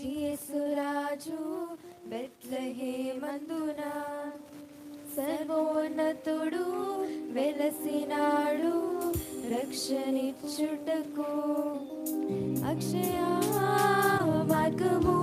యేసురాజు బెత్లహేమందున సర్వోన్నతుడు వెలసినాడు రక్షణిచ్చుటకు అక్షయ మార్గము.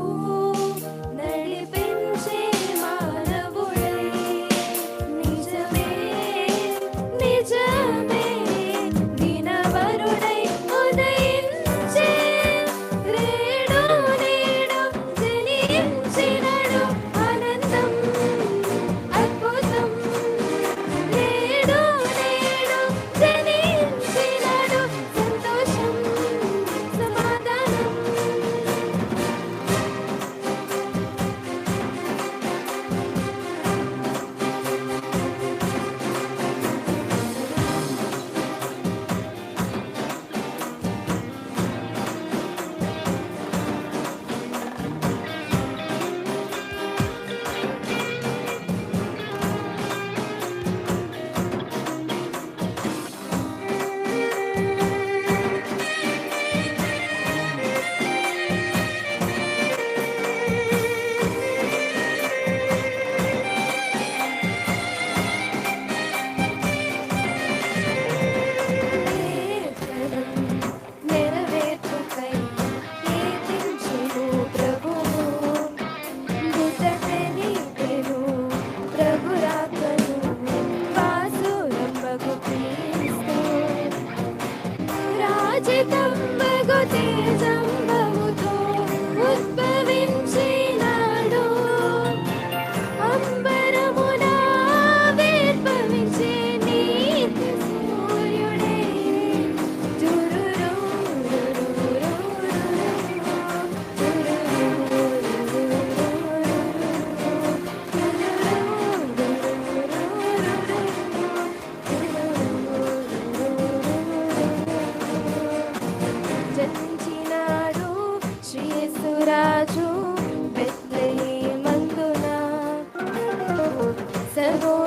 myself.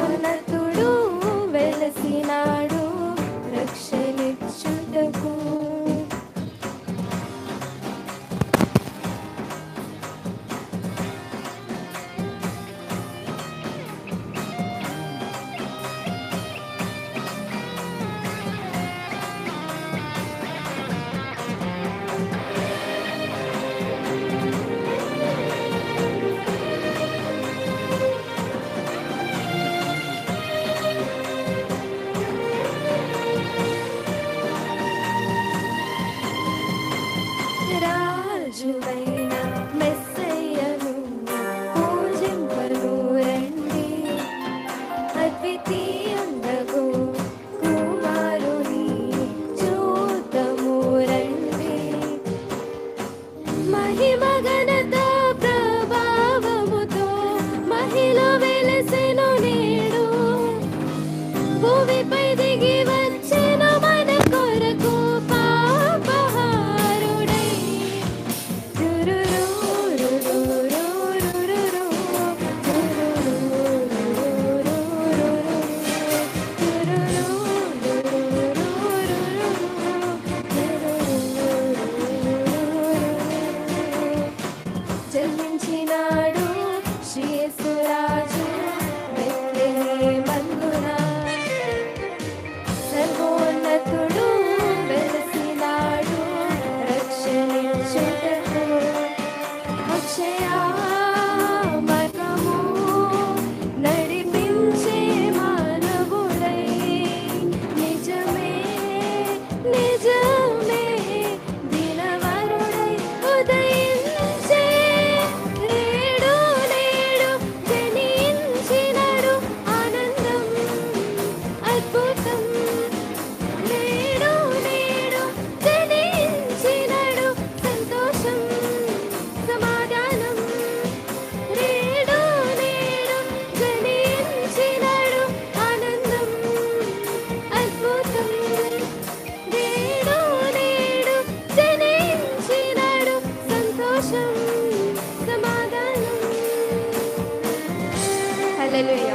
రాజువైన మెస్సయ్యను పూజింపను రండి. అద్వితీయందగు కుమారుని చూద్దాము రండి. మహిమగన now. Hallelujah.